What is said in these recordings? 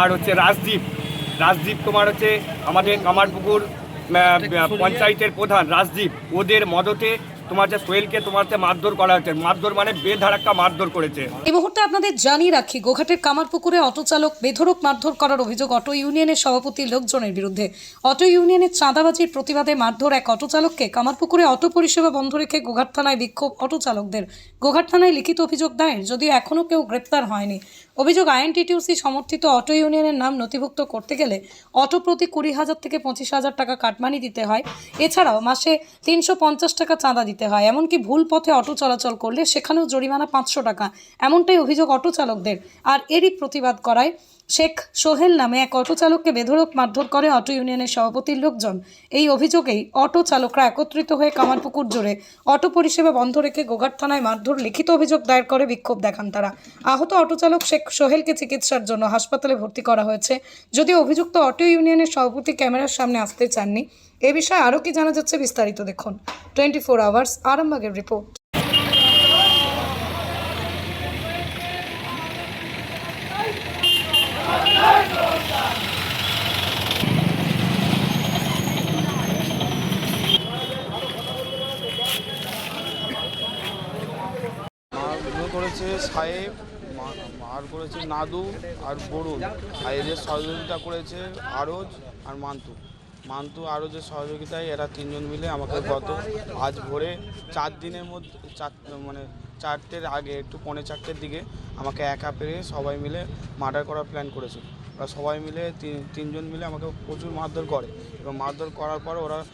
আর হচ্ছে রাজদীপ রাজদীপ তোমার হচ্ছে আমাদের কামারপুকুর পঞ্চায়েতের প্রধান রাজদীপ ওদের মদতে তোমার হচ্ছে সোহেলকে তোমার করা মানে করেছে। এই মুহূর্তে আপনাদের জানিয়ে রাখি, গোঘাটের কামারপুকুরে অটো চালক বেধড়ক মারধর করার অভিযোগ অটো ইউনিয়নের সভাপতি লোকজনের বিরুদ্ধে। অটো ইউনিয়নের চাঁদাবাজির প্রতিবাদে মারধর এক অটো চালককে কামারপুকুরে অটো পরিষেবা বন্ধ রেখে গোঘাট থানায় বিক্ষোভ অটো চালকদের গোঘাট থানায় লিখিত অভিযোগ দায়ের, যদিও এখনও কেউ গ্রেপ্তার হয়নি। অভিযোগ, আইএনটিটিউসি সমর্থিত অটো ইউনিয়নের নাম নথিভুক্ত করতে গেলে অটো প্রতি কুড়ি হাজার থেকে পঁচিশ হাজার টাকা কাটমানি দিতে হয়। এছাড়াও মাসে তিনশো পঞ্চাশ টাকা চাঁদা দিতে হয়। এমনকি ভুল পথে অটো চলাচল করলে সেখানেও জরিমানা পাঁচশো টাকা। এমনটাই অভিযোগ অটো চালকদের। আর এরই প্রতিবাদ করায় শেখ সোহেল নামে এক অটো চালককে বেধরক মারধর করে অটো ইউনিয়নের সভাপতির লোকজন। এই অভিযোগেই অটো চালকরা একত্রিত হয়ে কামারপুকুর জোরে অটো পরিষেবা বন্ধ রেখে গোঘাট থানায় মারধর লিখিত অভিযোগ দায়ের করে বিক্ষোভ দেখান তারা। আহত অটো চালক শেখ সোহেলকে চিকিৎসার জন্য হাসপাতালে ভর্তি করা হয়েছে। যদিও অভিযুক্ত অটো ইউনিয়নের সভাপতি ক্যামেরার সামনে আসতে চাননি। এ বিষয়ে আরও কি জানা যাচ্ছে বিস্তারিত দেখুন। টোয়েন্টি ফোর আওয়ার্স, আরামবাগের রিপোর্ট। করেছে সাহেব। মার করেছে নাদু আর বরুণ। আর এদের সহযোগিতা করেছে আরজ আর মান্তু মান্তু আরজের সহযোগিতায় এরা তিনজন মিলে আমাকে গত আজ ভোরে চার দিনের মধ্যে, চার মানে চারটের আগে, একটু পৌনে চারটের দিকে আমাকে একা পেরে সবাই মিলে মার্ডার করার প্ল্যান করেছে। ওরা সবাই মিলে তিন- তিনজন মিলে আমাকে প্রচুর মারধর করে। এবং মারধর করার পর ওরা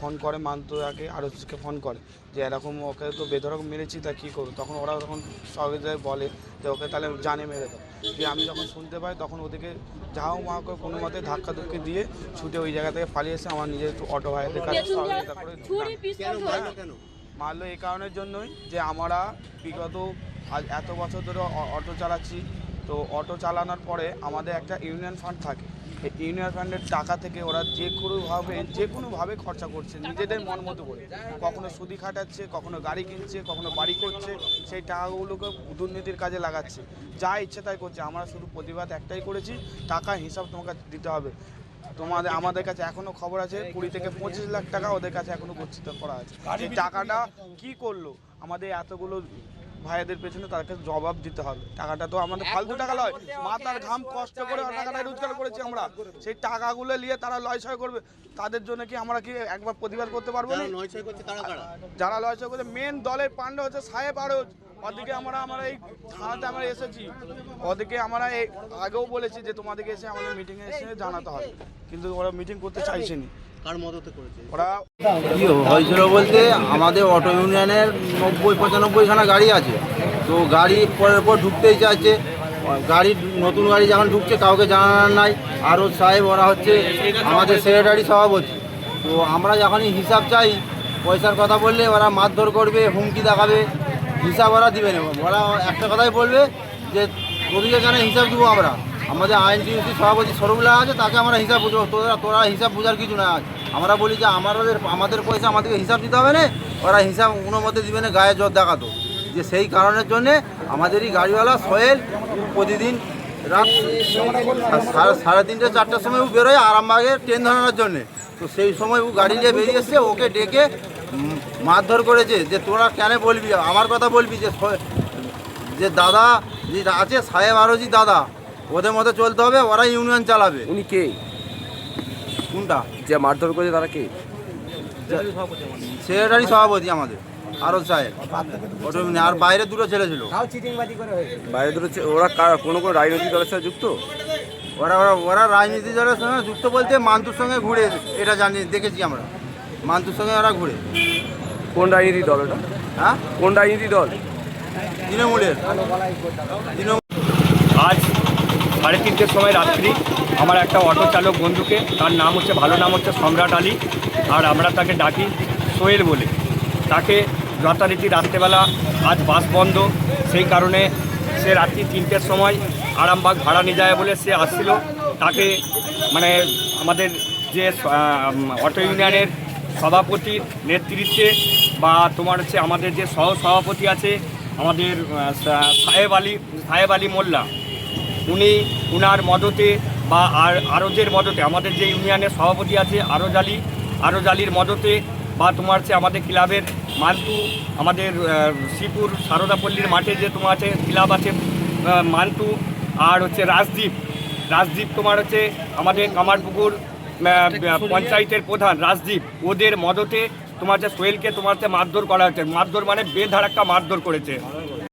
ফোন করে মান্তুয়াকে আরজকে ফোন করে যে, এরকম ওকে তো বেধরক মেরেছি, তা কী করব? তখন ওরা তখন সহযোগিতায় বলে যে ওকে তাহলে জানে মেরে দাও দিয়ে আমি যখন শুনতে পাই তখন ওদেরকে যাও মা করে কোনো মতে ধাক্কা ধুক্কি দিয়ে ছুটে ওই জায়গা থেকে পালিয়ে এসে আমার নিজের একটু অটো ভাইয়ের কাছে সহযোগিতা করে। মারলো এই কারণের জন্যই যে আমরা বিগত আজ এত বছর ধরে অটো চালাচ্ছি। তো অটো চালানোর পরে আমাদের একটা ইউনিয়ন ফান্ড থাকে। ইউনিয়ন ফান্ডের টাকা থেকে ওরা যে কোনোভাবে যে কোনোভাবে খরচা করছে, নিজেদের মন মতো করে। কখনো সুদি খাটাচ্ছে, কখনো গাড়ি কিনছে, কখনো বাড়ি করছে, সেই টাকাগুলোকে দুর্নীতির কাজে লাগাচ্ছে। যা ইচ্ছে তাই করছে। আমরা শুধু প্রতিবাদ একটাই করেছি, টাকা হিসাব তোমাকে দিতে হবে। তোমাদের আমাদের কাছে এখনও খবর আছে, কুড়ি থেকে পঁচিশ লাখ টাকা ওদের কাছে এখনও গচ্ছিত করা আছে। এই টাকাটা কি করল? আমাদের এতগুলো ভাইদের পেছনে তাদেরকে জবাব দিতে হবে। টাকাটা তো আমাদের ফালতু টাকা লয়। মাথার ঘাম কষ্ট করে টাকাটা রোজগার করেছি আমরা। সেই টাকাগুলো নিয়ে তারা লয় ছয় করবে। তাদের জন্য কি আমরা কি একবার প্রতিবাদ করতে পারব না? যারা লয় ছয় করছে মেন দলের পান্ডা হচ্ছে সাহেব আরজ ওদিকে আমরা আমরা এই থানাতে আমরা এসেছি। ওদিকে আমরা এই আগেও বলেছি যে তোমাদেরকে এসে আমাদের মিটিংয়ে এসে জানাতে হবে। কিন্তু ওরা মিটিং করতে চাইছেনি কার মদতে করেছে? ওরা কি হয়েছিল বলতে আমাদের অটো ইউনিয়নের নব্বই পঁচানব্বইখানা গাড়ি আছে। তো গাড়ি পরের পর ঢুকতেই চাইছে। গাড়ি নতুন গাড়ি যখন ঢুকছে কাউকে জানানোর নাই। আরও সাহেব ওরা হচ্ছে আমাদের সেক্রেটারি সভাপতি। তো আমরা যখনই হিসাব চাই পয়সার কথা বললে ওরা মারধর করবে হুমকি দেখাবে। হিসাব ওরা দিবে না। ওরা একটা কথাই বলবে যে তোদেরকে কেন হিসাব দেবো আমরা? আমাদের আইন টিউসি সভাপতি সরবুল্লাহ আছে, তাকে আমরা হিসাব বুঝব। তোরা তোরা হিসাব বোঝার কিছু না আমরা বলি যে আমাদের আমাদের পয়সা আমাদেরকে হিসাব দিতে হবে না, ওরা হিসাব কোনো মতে দিবে না, গায়ে জ্বর দেখাতো। যে সেই কারণের জন্যে আমাদেরই গাড়িওয়ালা সোহেল প্রতিদিন রাত সাড়ে- সাড়ে তিনটে, চারটার সময় ও বেরোয় আরামবাগে ট্রেন ধরানোর জন্যে। তো সেই সময় ও গাড়ি নিয়ে বেরিয়ে এসছে ওকে ডেকে মারধর করেছে যে তোরা কেন বলবি? আমার কথা বলবি যে যে দাদা, যে আছে সাহেব আরজি দাদা ওদের মতো চলতে হবে ওরা ইউনিয়ন চালাবে। উনি কে? কোনটা? যে মারধর করেছে তারা কে? সেক্রেটারি সভাপতি আমাদের আরও সাহেব। ওটা আর বাইরে দুটো ছেলে ছিল। বাইরে দুটো ওরা কোনো কোনো রাজনৈতিক দলের সাথে যুক্ত? ওরা ওরা ওরা রাজনীতি দলের সঙ্গে যুক্ত বলতে মান্তুর সঙ্গে ঘুরে এটা জানি দেখেছি আমরা। মান্তুর সঙ্গে ওরা ঘুরে। কোন রাজনীতি দল ওটা? হ্যাঁ? কোন রাজনীতি দল? তৃণমূলের। তৃণমূল আজ সাড়ে তিনটের সময় রাত্রি আমার একটা অটো চালক বন্ধুকে, তার নাম হচ্ছে, ভালো নাম হচ্ছে সম্রাট আলী, আর আমরা তাকে ডাকি সোহেল বলে। তাকে যথারীতি রাত্রেবেলা আজ বাস বন্ধ, সেই কারণে সে রাত্রি তিনটের সময় আরামবাগ ভাড়া নিয়ে যায় বলে সে আসছিল। তাকে মানে আমাদের যে অটো ইউনিয়নের সভাপতির নেতৃত্বে বা তোমার হচ্ছে আমাদের যে সহ সভাপতি আছে, আমাদের সাহেব আলী সাহেব আলী মোল্লা উনি উনার মদতে বা আর আরজের মদতে, আমাদের যে ইউনিয়নের সভাপতি আছে আরজ আলী, আরজ আলীর মদতে বা তোমার হচ্ছে আমাদের ক্লাবের মান্টু, আমাদের শ্রীপুর সারদাপল্লীর মাঠে যে তোমার আছে ক্লাব আছে মান্টু আর হচ্ছে রাজদ্বীপ রাজদ্বীপ তোমার হচ্ছে আমাদের কামারপুকুর পঞ্চায়েতের প্রধান রাজদ্বীপ ওদের মদতে তোমার হচ্ছে সোহেলকে তোমার হচ্ছে মারধর করা হয়েছে মারধর মানে বেধারাক্কা মারধর করেছে।